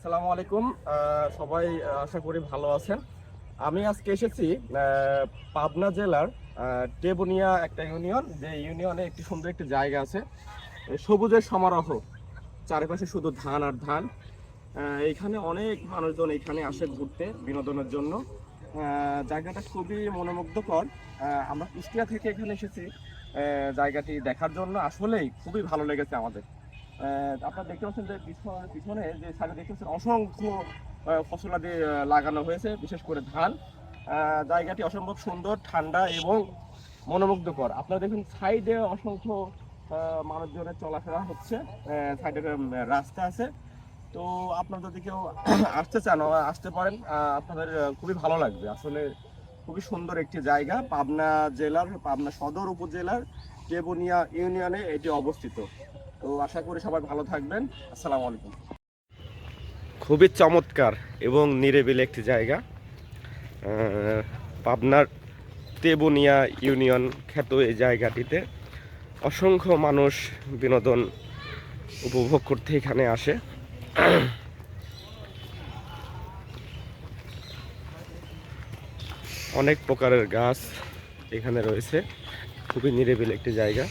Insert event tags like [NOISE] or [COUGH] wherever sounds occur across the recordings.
আসসালামু আলাইকুম সবাই আশা করি ভালো আছেন। আমি আজকে এসেছি পাবনা জেলার টেবুনিয়া একটা ইউনিয়ন। যে ইউনিয়নে একটি সুন্দর একটি জায়গা আছে সবুজের সমারোহ চারিপাশে শুধু ধান আর ধান। আহ, এইখানে অনেক মানুষজন এখানে আসে ঘুরতে বিনোদনের জন্য। জায়গাটা খুবই মনোমুগ্ধকর। আমরা কুষ্টিয়া থেকে এখানে এসেছি জায়গাটি দেখার জন্য। আসলেই খুবই ভালো লেগেছে আমাদের। আপনারা দেখতে পাচ্ছেন যে পিছনে পিছনে যে সাইডে দেখতে পাচ্ছেন অসংখ্য ফসলাদি লাগানো হয়েছে, বিশেষ করে ধান। জায়গাটি অসম্ভব সুন্দর, ঠান্ডা এবং মনোমুগ্ধকর। আপনারা দেখুন, সাইডে অসংখ্য মানুষজনের চলাফেরা হচ্ছে। সাইডে রাস্তা আছে। তো আপনারা যদি কেউ [CLEARS THROAT] আসতে চান আসতে পারেন। আপনাদের খুবই ভালো লাগবে। আসলে খুবই সুন্দর একটি জায়গা, পাবনা জেলার, পাবনা সদর উপজেলার টেবুনিয়া ইউনিয়নে এটি অবস্থিত। তো আশা করি সবাই ভালো থাকবেন। আসসালামু আলাইকুম। খুবই চমৎকার এবং নিরিবিলি একটি জায়গা। পাবনার তেবুনিয়া ইউনিয়ন খ্যাত এই জায়গাটিতে অসংখ্য মানুষ বিনোদন উপভোগ করতে এখানে আসে। অনেক প্রকারের গাছ এখানে রয়েছে। খুবই নিরিবিলি একটি জায়গা।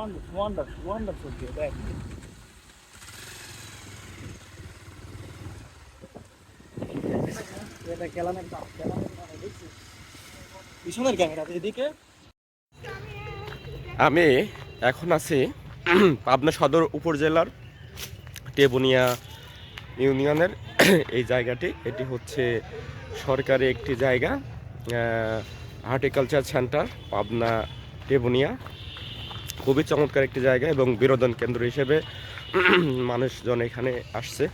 Wonderful, wonderful, wonderful view there. পিছনের ক্যামেরা এদিকে? আমি এখন আছি [CLEARS THROAT] পাবনা সদর উপজেলার টেবুনিয়া ইউনিয়নের [CLEARS THROAT] এই জায়গাটি। এটি হচ্ছে সরকারি একটি জায়গা হার্টিকালচার সেন্টার পাবনা টেবুনিয়া। খুবই চমৎকার একটি জায়গা এবং বিনোদন কেন্দ্র হিসেবে [CLEARS THROAT] মানুষজন এখানে আসছে।